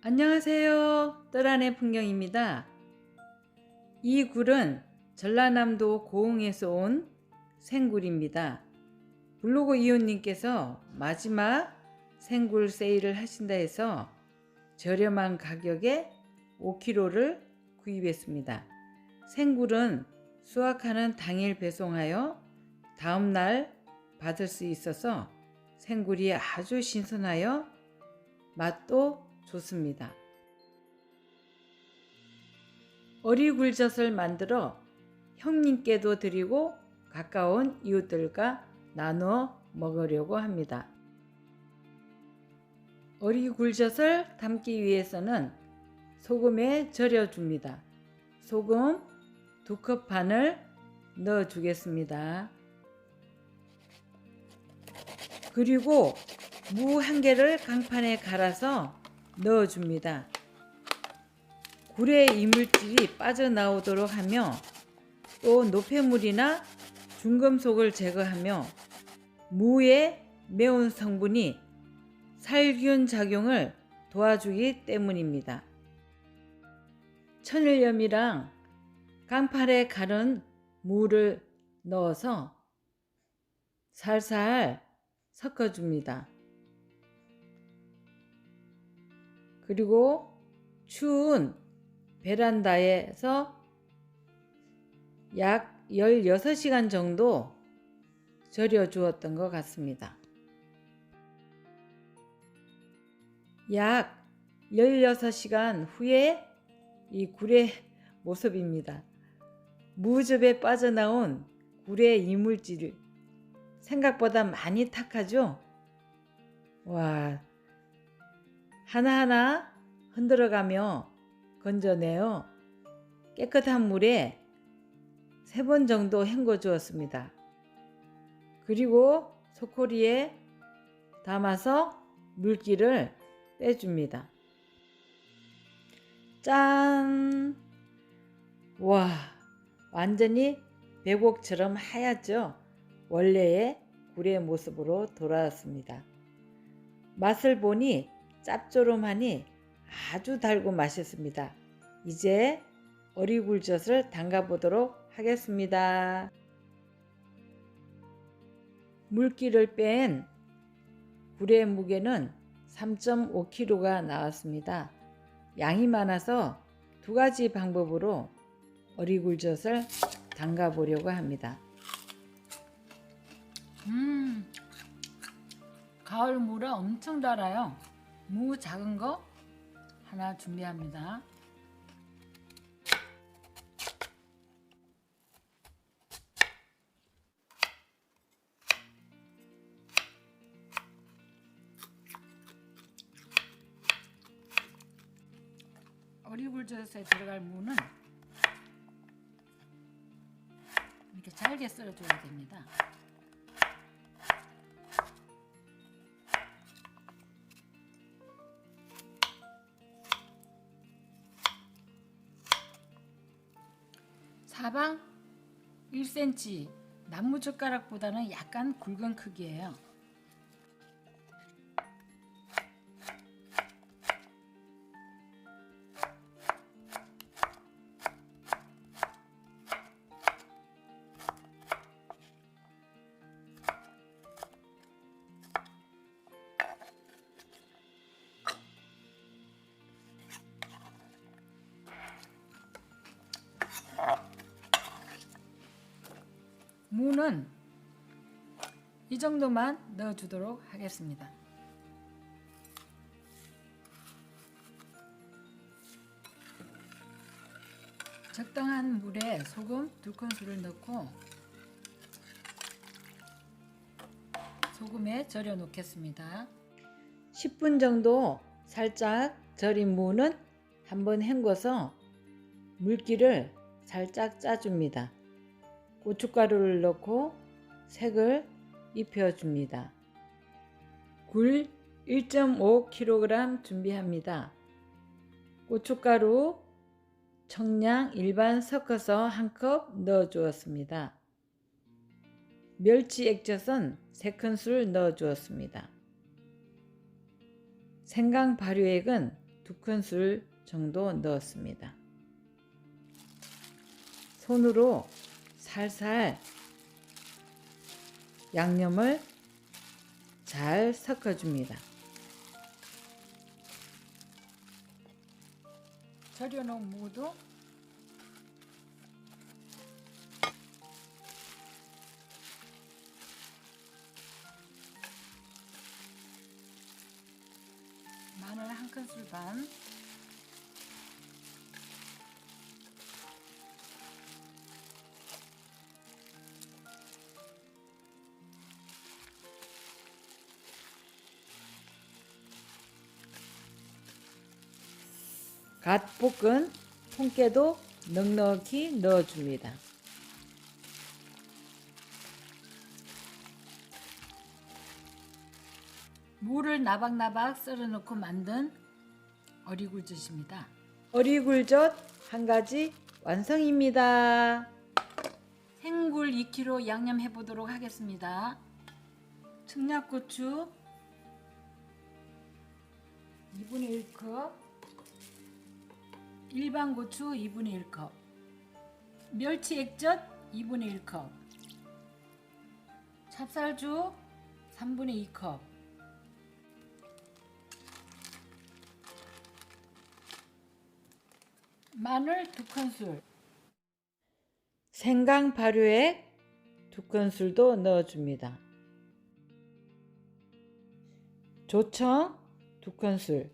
안녕하세요. 뜰안의 풍경입니다. 이 굴은 전라남도 고흥에서 온 생굴입니다. 블로그 이웃님께서 마지막 생굴 세일을 하신다 해서 저렴한 가격에 5kg를 구입했습니다. 생굴은 수확하는 당일 배송하여 다음날 받을 수 있어서 생굴이 아주 신선하여 맛도 좋습니다. 어리굴젓을 만들어 형님께도 드리고 가까운 이웃들과 나누어 먹으려고 합니다. 어리굴젓을 담기 위해서는 소금에 절여줍니다. 소금 두 컵 반을 넣어 주겠습니다. 그리고 무 한 개를 강판에 갈아서 넣어줍니다. 굴의 이물질이 빠져나오도록 하며 또 노폐물이나 중금속을 제거하며 무의 매운 성분이 살균 작용을 도와주기 때문입니다. 천일염이랑 강판에 갈은 무를 넣어서 살살 섞어줍니다. 그리고 추운 베란다에서 약 16시간 정도 절여 주었던 것 같습니다. 약 16시간 후에 이 굴의 모습입니다. 무즙에 빠져나온 굴의 이물질 생각보다 많이 탁하죠? 와, 하나하나 흔들어가며 건져내어 깨끗한 물에 세 번 정도 헹궈 주었습니다. 그리고 소코리에 담아서 물기를 빼줍니다. 짠! 와, 완전히 배곡처럼 하얗죠? 원래의 굴의 모습으로 돌아왔습니다. 맛을 보니 짭조름하니 아주 달고 맛있습니다. 이제 어리굴젓을 담가 보도록 하겠습니다. 물기를 뺀 굴의 무게는 3.5kg가 나왔습니다. 양이 많아서 두 가지 방법으로 어리굴젓을 담가 보려고 합니다. 음, 가을 무라 엄청 달아요. 무 작은 거 하나 준비합니다. 어리굴젓에 들어갈 무는 이렇게 잘게 썰어줘야 됩니다. 사방 1cm 나무젓가락보다는 약간 굵은 크기예요. 이 정도만 넣어주도록 하겠습니다. 적당한 물에 소금 두 큰술을 넣고 소금에 절여 놓겠습니다. 10분 정도 살짝 절인 무는 한번 헹궈서 물기를 살짝 짜줍니다. 고춧가루를 넣고 색을 입혀줍니다. 굴 1.5kg 준비합니다. 고춧가루, 청량 일반 섞어서 한 컵 넣어 주었습니다. 멸치 액젓은 3큰술 넣어 주었습니다. 생강 발효액은 두 큰술 정도 넣었습니다. 손으로 살살 양념을 잘 섞어줍니다. 절여놓은 무도 마늘 한 큰술 반 갓 볶은 통깨도 넉넉히 넣어줍니다. 무를 나박나박 썰어 넣고 만든 어리굴젓입니다. 어리굴젓 한 가지 완성입니다. 생굴 2kg 양념해 보도록 하겠습니다. 청양고추 2분의 1컵 일반 고추 2분의 1컵. 멸치 액젓 2분의 1컵. 찹쌀주 3분의 2컵. 마늘 2큰술. 생강 발효액 두 큰술도 넣어줍니다. 조청 두 큰술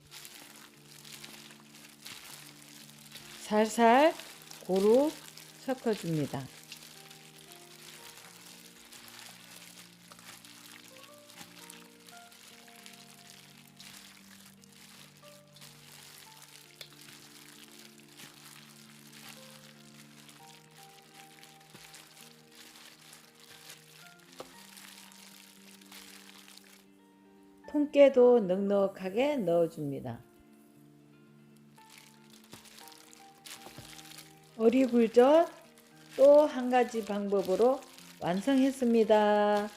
살살 고루 섞어줍니다. 통깨도 넉넉하게 넣어줍니다. 어리굴젓 또 한 가지 방법으로 완성했습니다.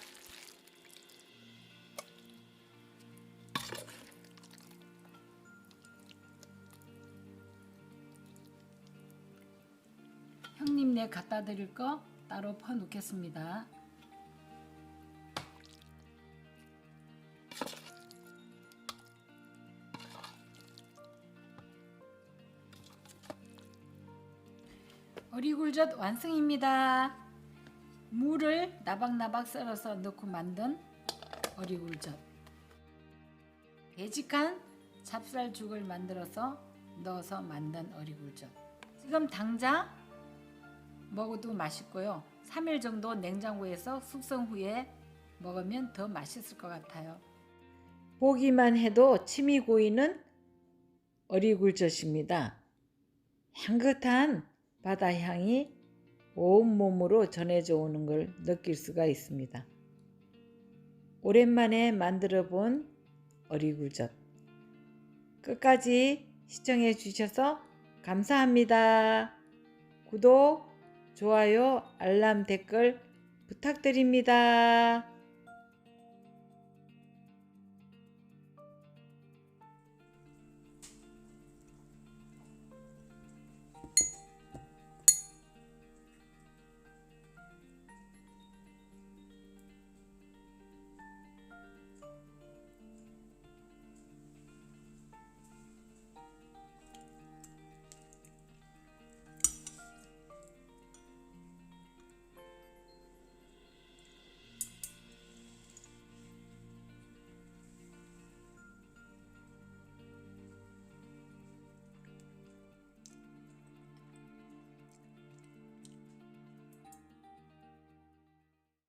형님 네 갖다 드릴 거 따로 퍼 놓겠습니다. 어리굴젓 완성입니다. 무를 나박나박 썰어서 넣고 만든 어리굴젓. 배직한 찹쌀죽을 만들어서 넣어서 만든 어리굴젓. 지금 당장 먹어도 맛있고요. 3일 정도 냉장고에서 숙성 후에 먹으면 더 맛있을 것 같아요. 보기만 해도 침이 고이는 어리굴젓입니다. 향긋한 바다 향이 온몸으로 전해져 오는 걸 느낄 수가 있습니다. 오랜만에 만들어 본 어리굴젓. 끝까지 시청해 주셔서 감사합니다. 구독, 좋아요, 알람 댓글 부탁드립니다.